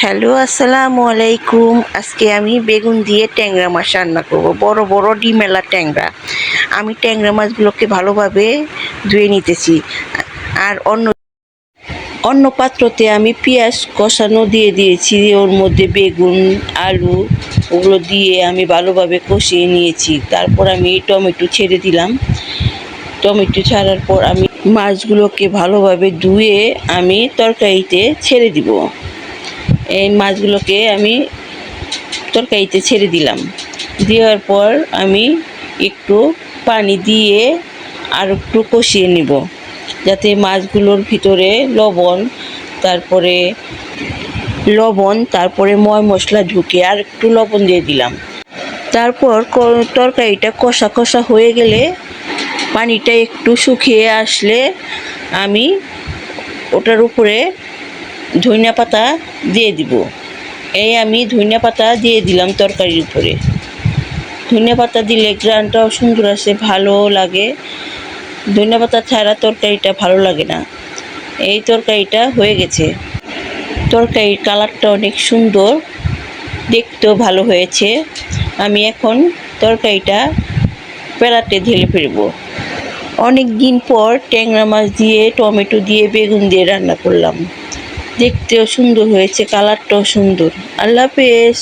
Hello, আসসালামু আলাইকুম। আজকে আমি বেগুন দিয়ে ট্যাংরা মাছ রান্না করব। বড় বড় ডিমেলা ট্যাংরা। আমি ট্যাংরা মাছগুলোকে ভালোভাবে ধুয়ে নিতেছি। আর অন্য অন্য পাত্রতে আমি পেঁয়াজ কষানো দিয়ে দিয়েছি। ওর মধ্যে বেগুন, আলু, ওগুলো দিয়ে আমি ভালোভাবে কষিয়ে নিয়েছি। তারপর আমি টমেটো ছেড়ে দিলাম। টমেটো ছাড়ার পর আমি মাছগুলোকে ভালোভাবে ধুয়ে আমি তরকারিতে ছেড়ে দিব। এই মাছগুলোকে আমি তরকারিতে ছেড়ে দিলাম। দেওয়ার পর আমি একটু পানি দিয়ে আর একটু কষিয়ে নিব, যাতে মাছগুলোর ভিতরে লবণ, তারপরে লবণ, তারপরে ময় মশলা ঢুকে আর একটু লবণ দিয়ে দিলাম। তারপর তরকারিটা কষা কষা হয়ে গেলে পানিটা একটু শুকিয়ে আসলে আমি ওটার উপরে ধনিয়া পাতা দিয়ে দিব। এই আমি ধনিয়া পাতা দিয়ে দিলাম তরকারির উপরে। ধনিয়া পাতা দিলে গ্রানটাও সুন্দর আসে, ভালো লাগে। ধনিয়া পাতা ছাড়া তরকারিটা ভালো লাগে না। এই তরকারিটা হয়ে গেছে। তরকারির কালারটা অনেক সুন্দর, দেখতেও ভালো হয়েছে। আমি এখন তরকারিটা পেড়াতে ঢেলে ফেলব। অনেক দিন পর ট্যাংরা মাছ দিয়ে, টমেটো দিয়ে, বেগুন দিয়ে রান্না করলাম। দেখতেও সুন্দর হয়েছে কালারটাও সুন্দর। আল্লাহ হাফেজ।